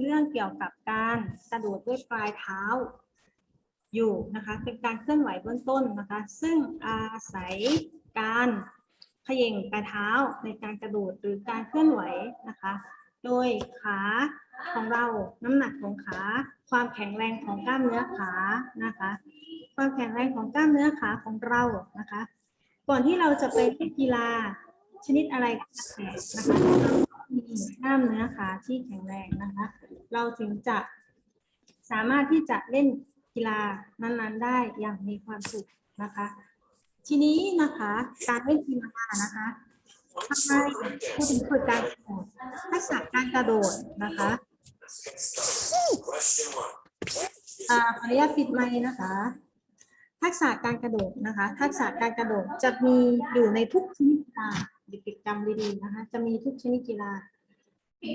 เรื่องเกี่ยวกับการกระโดดด้วยปลายเท้าอยู่นะคะ เป็นการเคลื่อนไหวเบื้องต้นนะคะ ซึ่งอาศัยการเขย่งปลายเท้าในการกระโดดหรือการเคลื่อนไหวนะคะ โดยขาของเราน้ำหนักของขา ความแข็งแรงของกล้ามเนื้อขานะคะ ความแข็งแรงของกล้ามเนื้อขาของเรานะคะ ก่อนที่เราจะไปเล่นกีฬาชนิดอะไรก็ตามนะคะ มีกล้ามเนื้อขาที่แข็งแรงนะคะ เราถึงจะสามารถที่จะเล่นกีฬานั้นๆ ได้อย่างมีความสุขนะคะ ทีนี้นะคะการเล่นกีฬานะคะทำไมพูดถึงฝึกการกระโดดทักษะการกระโดดนะคะอาขออนุญาตปิดไมค์นะคะ ทักษะการกระโดดนะคะ ทักษะการกระโดดจะมีอยู่ในทุกชนิดกีฬา เด็กๆจำดีๆนะคะ จะมีทุกชนิดกีฬา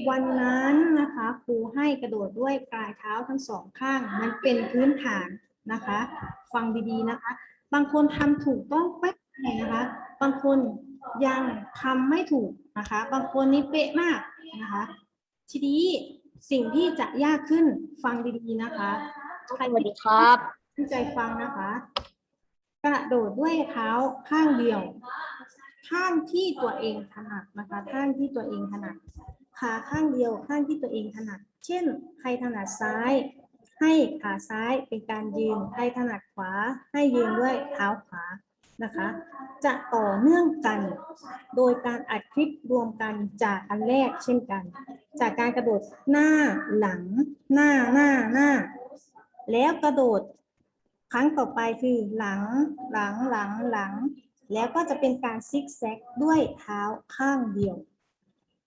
วันนั้นนะคะครูให้กระโดดด้วยปลายเท้าทั้งสองข้าง มันเป็นพื้นฐานนะคะ ฟังดีๆนะคะ บางคนทำถูกต้องเป๊ะเลยนะคะ บางคนยังทำไม่ถูกนะคะ บางคนนี่เป๊ะมากนะคะ ทีนี้สิ่งที่จะยากขึ้นฟังดีๆนะคะใครสวัสดีครับตั้งใจฟังนะคะ กระโดดด้วยเท้าข้างเดียว ข้างที่ตัวเองถนัดนะคะ ข้างที่ตัวเองถนัดขาข้างเดียวข้างที่ตัวเองถนัด เช่น ใครถนัดซ้าย ให้ขาซ้ายเป็นการยืน ใครถนัดขวา ให้ยืนด้วยเท้าขวานะคะ จะต่อเนื่องกัน โดยการอัดคลิปรวมกันจากอันแรกเช่นกัน จากการกระโดดหน้าหลัง หน้าหน้าหน้า แล้วกระโดดครั้งต่อไปคือหลังหลังหลังหลัง แล้วก็จะเป็นการซิกแซกด้วยเท้าข้างเดียว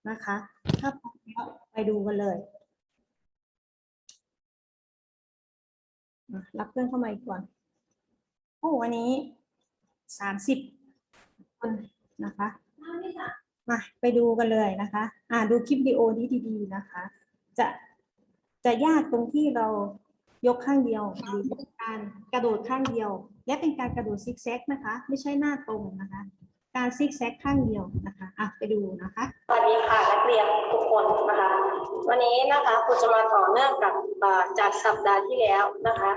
นะคะ ถ้าพร้อมแล้วไปดูกันเลยรับเพื่อนเข้ามาอีกก่อน โอ้วันนี้สามสิบคนนะคะ มาไปดูกันเลยนะคะ อ่าดูคลิปวิดีโอนี้ดีๆนะคะ จะจะยากตรงที่เรา ยกข้างเดียวหรือเป็นการกระโดดข้างเดียว และเป็นการกระโดดซิกแซกนะคะ ไม่ใช่หน้าตรงนะคะ การซิกแซกข้างเดียวนะคะอะไปดูนะคะสวัสดีค่ะนักเรียนทุกคนนะคะ วันนี้นะคะครูจะมาต่อเนื่องกับอ่าจากสัปดาห์ที่แล้วนะคะ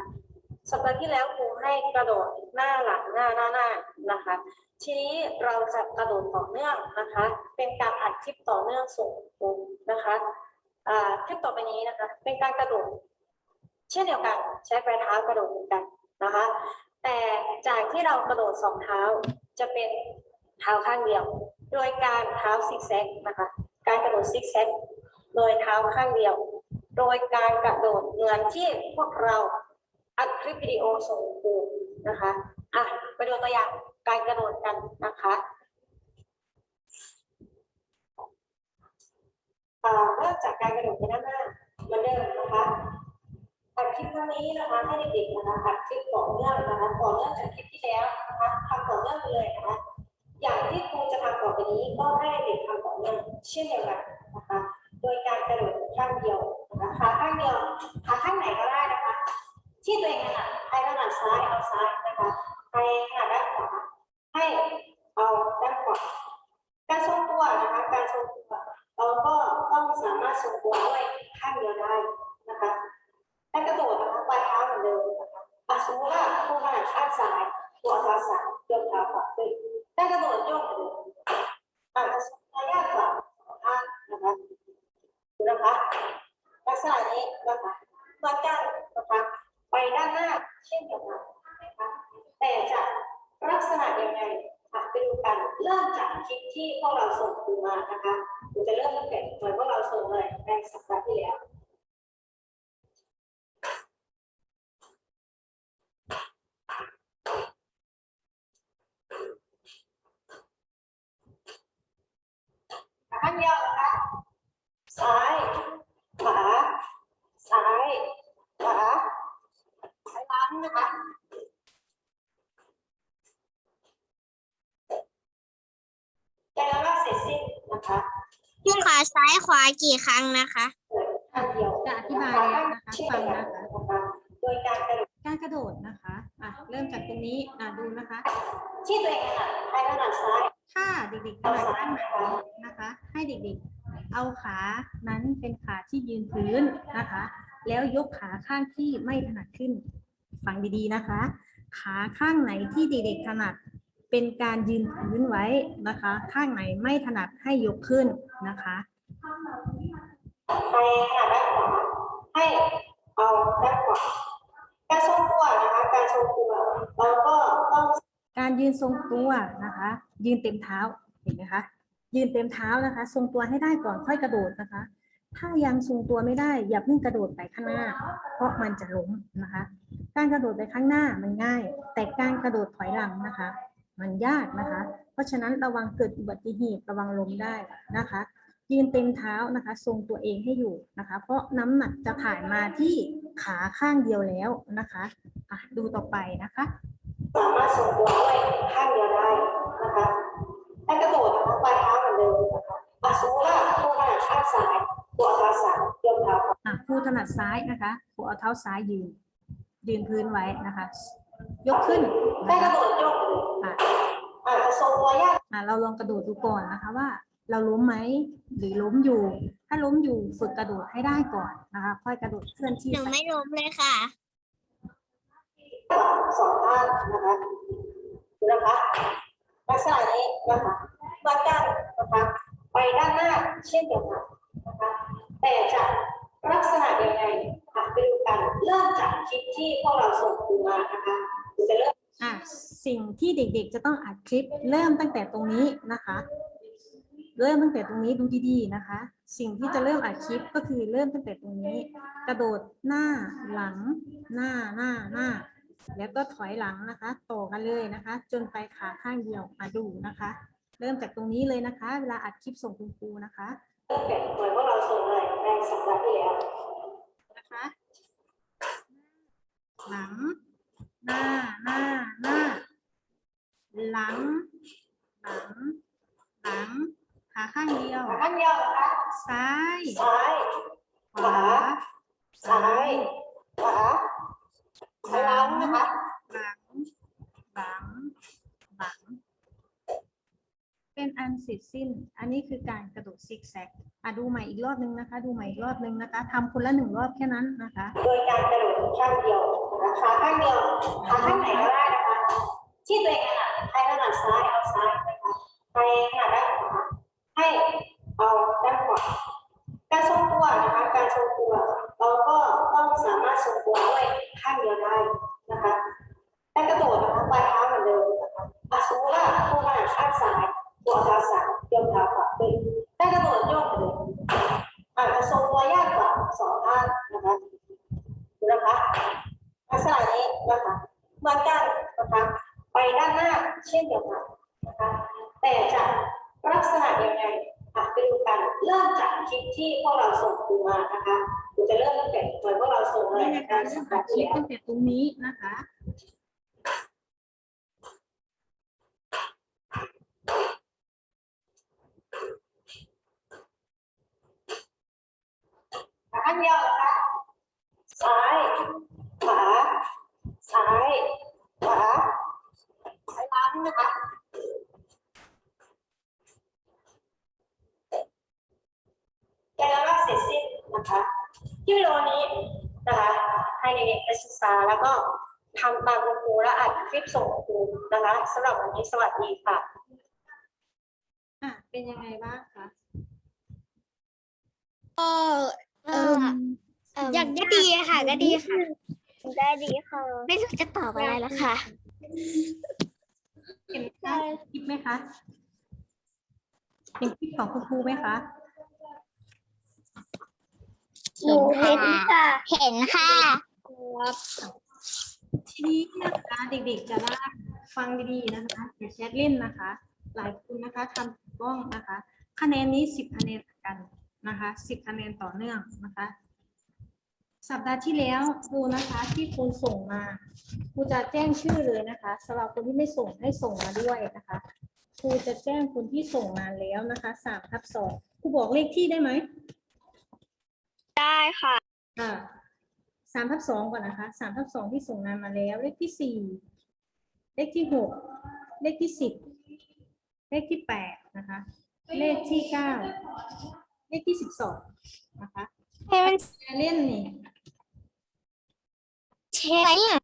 สัปดาห์ที่แล้วครูให้กระโดดหน้าหลังหน้าหน้าหน้านะคะ ทีนี้เราจะกระโดดต่อเนื่องนะคะ เป็นการอัดคลิปต่อเนื่องส่งครูนะคะอ่าคลิปต่อไปนี้นะคะ เป็นการกระโดด เช่นเดียวกันใช้ปลายเท้ากระโดดเหมือนกันนะคะ แต่จากที่เรากระโดดสองเท้าจะเป็นเท้าข้างเดียว โดยการเท้าซิกแซกนะคะ การกระโดดซิกแซกโดยเท้าข้างเดียว โดยการกระโดดเหมือนที่พวกเราอัดคลิปวิดีโอส่งครูนะคะอะไปดูตัวอย่างการกระโดดกันนะคะอ่าเริ่มจากการกระโดดไปด้านหน้าเหมือนเดิมนะคะอัดคลิปครั้ง นี้นให้เด็กๆนะคะอัดคลิปต่อเนื่องนะคะต่อเนื่องจากคลิปที่แล้วนะคะทำต่อเนื่องไปเลยนะคะอย่างที่ครูจะทำต่อไปนี้ก็ให้เด็กทำต่อเนื่องเช่นเดียวกันนะคะ โดยการกระโดดข้างเดียวนะคะขาข้างเดียวขาข้างไหนก็ได้นะคะ ที่ตัวเองถนัดใครถนัดซ้ายเอาซ้ายนะคะใครถนัดด้านขวาให้เอาด้านขวาการทรงตัวนะคะ การทรงตัวเราก็ต้องสามารถทรงตัวด้วย ตัวเท้าซ้ายยกเท้าขวาขึ้นได้กระโดดโยกอาจจะใช้ยากกว่าสองข้างนะคะดูนะคะลักษณะนี้นะคะมือนกันนะคะ ไปด้านหน้าเช่นเดียวกันนะคะแต่จะลักษณะยังไงอะไปดูกันเริ่มจากคลิปที่พวกเราส่งครูมานะคะเราจะเริ่มตั้งแต่เหมือนพวกเราส่งเลยในสัปดาห์ที่แล้ว ขาข้างเดียวนะคะ ซ้าย ขวา ซ้าย ขวาซ้ายล้างนะคะแต่แล้วก็เสร็จสิ้นนะคะ พี่ขาซ้ายขวากี่ครั้งนะคะข้างเดียวจะอธิบายนะคะฟังนะคะโดยการกระโดดการกระโดดนะคะอะเริ่มจากตรงนี้อะดูนะคะที่ตัวเองถนัดใครถนัดซ้ายถ้าเด็กๆถนัดด้านไหนนะคะ ให้เด็กๆ เอาขานั้นเป็นขาที่ยืนพื้นนะคะ แล้วยกขาข้างที่ไม่ถนัดขึ้นฟังดีๆนะคะ ขาข้างไหนที่เด็กๆถนัดเป็นการยืนพื้นไว้นะคะ ข้างไหนไม่ถนัดให้ยกขึ้นนะคะ ไปขนาดด้านขวาให้เอาด้านขวาการทรงตัวนะคะการทรงตัวเราก็ต้องการยืนทรงตัวนะคะ ยืนเต็มเท้าเห็นไหมคะยืนเต็มเท้านะคะ ทรงตัวให้ได้ก่อนค่อยกระโดดนะคะ ถ้ายังทรงตัวไม่ได้อย่าเพิ่งกระโดดไปข้างหน้า เพราะมันจะล้มนะคะ การกระโดดไปข้างหน้ามันง่าย แต่การกระโดดถอยหลังนะคะ มันยากนะคะ เพราะฉะนั้นระวังเกิดอุบัติเหตุระวังล้มได้นะคะ ยืนเต็มเท้านะคะทรงตัวเองให้อยู่นะคะ เพราะน้ำหนักจะถ่ายมาที่ขาข้างเดียวแล้วนะคะอะดูต่อไปนะคะสามารถทรงตัวด้วยข้างเดียวได้นะคะการกระโดดนะคะปลายเท้าเหมือนเดิมนะคะอะสมมติว่าตัวขนาดข้างซ้ายตัวเท้าซ้ายยกเท้าขวาอะครูถนัดซ้ายนะคะครูเอาเท้าซ้ายยืน ยืนพื้นไว้นะคะ ยกขึ้นการนะกคะระโดดโยกเลยอะอาจจะทรงตัวยากอะเราลองกระโดดดูก่อนนะคะว่า เราล้มไหมหรือล้มอยู่ ถ้าล้มอยู่ฝึกกระโดดให้ได้ก่อนนะคะค่อยกระโดดเคลื่อนที่หนูไปไม่ล้มเลยค่ะสองข้างนะคะดูนะคะลักษณะนี้นะคะวัดกันนะคะไปด้านหน้าเช่นเดียวกันนะคะแต่จะลักษณะยังไงอะไปดูกันเริ่มจากคลิปที่พวกเราส่งครูมานะคะเราจะเริ่มอะสิ่งที่เด็กๆจะต้องอัดคลิปเริ่มตั้งแต่ตรงนี้นะคะ เริ่มตั้งแต่ตรงนี้ดูดีๆนะคะ สิ่งที่จะเริ่มอัดคลิปก็คือเริ่มตั้งแต่ตรงนี้ กระโดดหน้าหลัง หน้าหน้าหน้า แล้วก็ถอยหลังนะคะ ต่อกันเลยนะคะ จนไปขาข้างเดียวมาดูนะคะ เริ่มจากตรงนี้เลยนะคะ เวลาอัดคลิปส่งคุณครูนะคะเหมือนว่าเราส่งเลยในสัปดาห์ที่แล้วนะคะหลัง หน้าหน้าหน้า หลัง หลัง หลัง ขาข้างเดียวขาข้างเดียวนะคะซ้าย ซ้ายขวา ซ้ายขวาซ้ายหลังนะคะหลังหลังหลัง เป็นอันเสร็จสิ้น อันนี้คือการกระโดดซิกแซกอะดูใหม่อีกรอบนึงนะคะ ดูใหม่อีกรอบนึงนะคะทำคนละหนึ่งรอบแค่นั้นนะคะ โดยการกระโดดข้างเดียวนะคะขาข้างเดียวขาข้างไหนก็ได้นะคะที่ตัวเอง ที่พวกเราส่งครูมานะคะเราจะเริ่มตั้งแต่เหมือนพวกเราส่งเลยนี่นะคะในเริ่สัมปอัดาดห์คลิที่ปแล้วตั้งแต่ตรงนี้นะคะขาข้างเดียวนะคะซ้ายขวาซ้ายขวาซ้ายหล้างนะคะ แล้วก็เสร็จสิ้นนะคะ ที่วิดีโอนี้นะคะ ให้เด็กๆไปศึกษาแล้วก็ทำตามคุณครูและอัดคลิปส่งครูนะคะสำหรับวันนี้สวัสดีค่ะอะเป็นยังไงบ้างคะก็เอออยากก็ดีค่ะ ก็ดีค่ะ ได้ดีค่ะ ไม่รู้จะตอบอะไรแล้วค่ะ เห็นคะคลิปไหมคะเห็นคลิปของคุณครูไหมคะ หนูเห็นค่ะ เห็นค่ะทีนี้นะคะเด็กๆจะได้ฟังดีๆนะคะอย่าแชทเล่นนะคะ หลายคนนะคะทำถูกต้องนะคะ คะแนนนี้สิบคะแนนเหมือนกันนะคะสิบคะแนนต่อเนื่องนะคะ สัปดาห์ที่แล้วครูนะคะที่คุณส่งมาครูจะแจ้งชื่อเลยนะคะสำหรับคนที่ไม่ส่งให้ส่งมาด้วยนะคะครูจะแจ้งคนที่ส่งมาแล้วนะคะสามทับสองครูบอกเลขที่ได้ไหม ได้ค่ะอ่าสามทับสองก่อนนะคะสามทับสองที่ส่งงานมาแล้ว เลขที่สี่เลขที่หกเลขที่สิบเลขที่แปดนะคะ เลขที่เก้าเลขที่สิบสองนะคะเฮ้ยมันเล่นนี่ เชฟเนี่ย